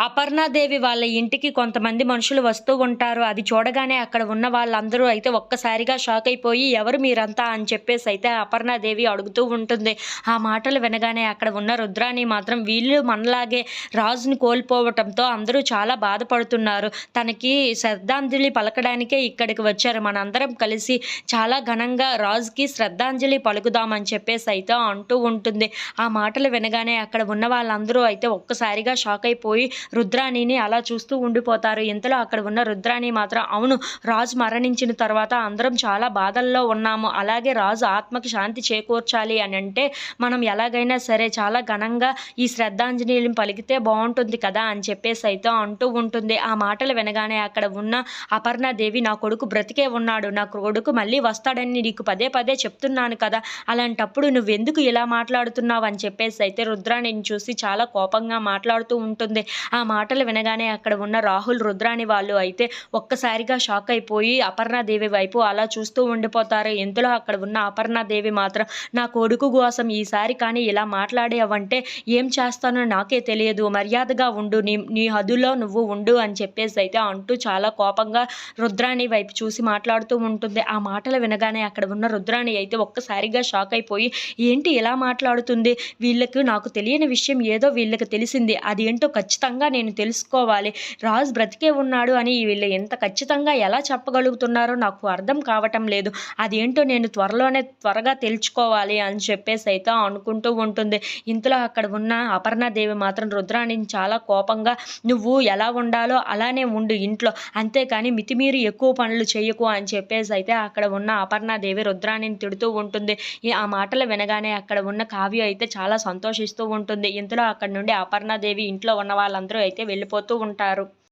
అపర్ణాదేవి వాళ్ళ ఇంటికి కొంతమంది మనుషులు వస్తూ ఉంటారు. అది చూడగానే అక్కడ ఉన్న వాళ్ళందరూ అయితే ఒక్కసారిగా షాక్ అయిపోయి ఎవరు మీరంతా? అని చెప్పేసి అయితే అపర్ణాదేవి అడుగుతూ ఉంటుంది. ఆ మాటలు వినగానే అక్కడ ఉన్న రుద్రాని మాత్రం వీళ్ళు మనలాగే రాజుని కోల్పోవటంతో అందరూ చాలా బాధపడుతున్నారు. తనకి శ్రద్ధాంజలి పలకడానికే ఇక్కడికి వచ్చారు. మనందరం కలిసి చాలా ఘనంగా రాజుకి శ్రద్ధాంజలి పలుకుదామని చెప్పేసి అయితే అంటూ ఉంటుంది. ఆ మాటలు వినగానే అక్కడ ఉన్న వాళ్ళందరూ అయితే ఒక్కసారిగా షాక్ అయిపోయి రుద్రాణిని అలా చూస్తూ ఉండిపోతారు. ఇంతలో అక్కడ ఉన్న రుద్రాణి మాత్రం అవును రాజు మరణించిన తర్వాత అందరం చాలా బాధల్లో ఉన్నాము. అలాగే రాజు ఆత్మకి శాంతి చేకూర్చాలి అని అంటే మనం ఎలాగైనా సరే చాలా ఘనంగా ఈ శ్రద్ధాంజలిని పలికితే బాగుంటుంది కదా అని చెప్పేసి అయితే అంటూ ఉంటుంది. ఆ మాటలు వినగానే అక్కడ ఉన్న అపర్ణాదేవి నా కొడుకు బ్రతికే ఉన్నాడు. నా కొడుకు మళ్ళీ వస్తాడని నీకు పదే పదే చెప్తున్నాను కదా. అలాంటప్పుడు నువ్వెందుకు ఇలా మాట్లాడుతున్నావు? అని చెప్పేసి అయితే రుద్రాణిని చూసి చాలా కోపంగా మాట్లాడుతూ ఉంటుంది. ఆ ఆ మాటలు వినగానే అక్కడ ఉన్న రాహుల్ రుద్రాణి వాళ్ళు అయితే ఒక్కసారిగా షాక్ అయిపోయి అపర్ణాదేవి వైపు అలా చూస్తూ ఉండిపోతారు. ఇంతలో అక్కడ ఉన్న అపర్ణాదేవి మాత్రం నా కొడుకు కోసం ఈసారి కానీ ఇలా మాట్లాడేవంటే ఏం చేస్తానో నాకే తెలియదు. మర్యాదగా ఉండు. నీ నీ హదులో నువ్వు ఉండు అని చెప్పేసి అయితే అంటూ చాలా కోపంగా రుద్రాణి వైపు చూసి మాట్లాడుతూ ఉంటుంది. ఆ మాటలు వినగానే అక్కడ ఉన్న రుద్రాణి అయితే ఒక్కసారిగా షాక్ అయిపోయి ఏంటి ఇలా మాట్లాడుతుంది? వీళ్ళకు నాకు తెలియని విషయం ఏదో వీళ్ళకి తెలిసింది. అదేంటో ఖచ్చితంగా నేను తెలుసుకోవాలి. రాజు బ్రతికే ఉన్నాడు అని వీళ్ళు ఎంత ఖచ్చితంగా ఎలా చెప్పగలుగుతున్నారో నాకు అర్థం కావటం లేదు. అదేంటో నేను త్వరలోనే త్వరగా తెలుసుకోవాలి అని చెప్పేసి అయితే అనుకుంటూ ఉంటుంది. ఇంతలో అక్కడ ఉన్న అపర్ణాదేవి మాత్రం రుద్రాణిని చాలా కోపంగా నువ్వు ఎలా ఉండాలో అలానే ఉండు ఇంట్లో. అంతేకాని మితిమీరి ఎక్కువ పనులు చేయకు అని చెప్పేసి అయితే అక్కడ ఉన్న అపర్ణాదేవి రుద్రాణిని తిడుతూ ఉంటుంది. ఈ ఆ మాటలు వినగానే అక్కడ ఉన్న కావ్య అయితే చాలా సంతోషిస్తూ ఉంటుంది. ఇంతలో అక్కడ నుండి అపర్ణాదేవి ఇంట్లో ఉన్న వాళ్ళందరూ అయితే వెళ్ళిపోతూ ఉంటారు.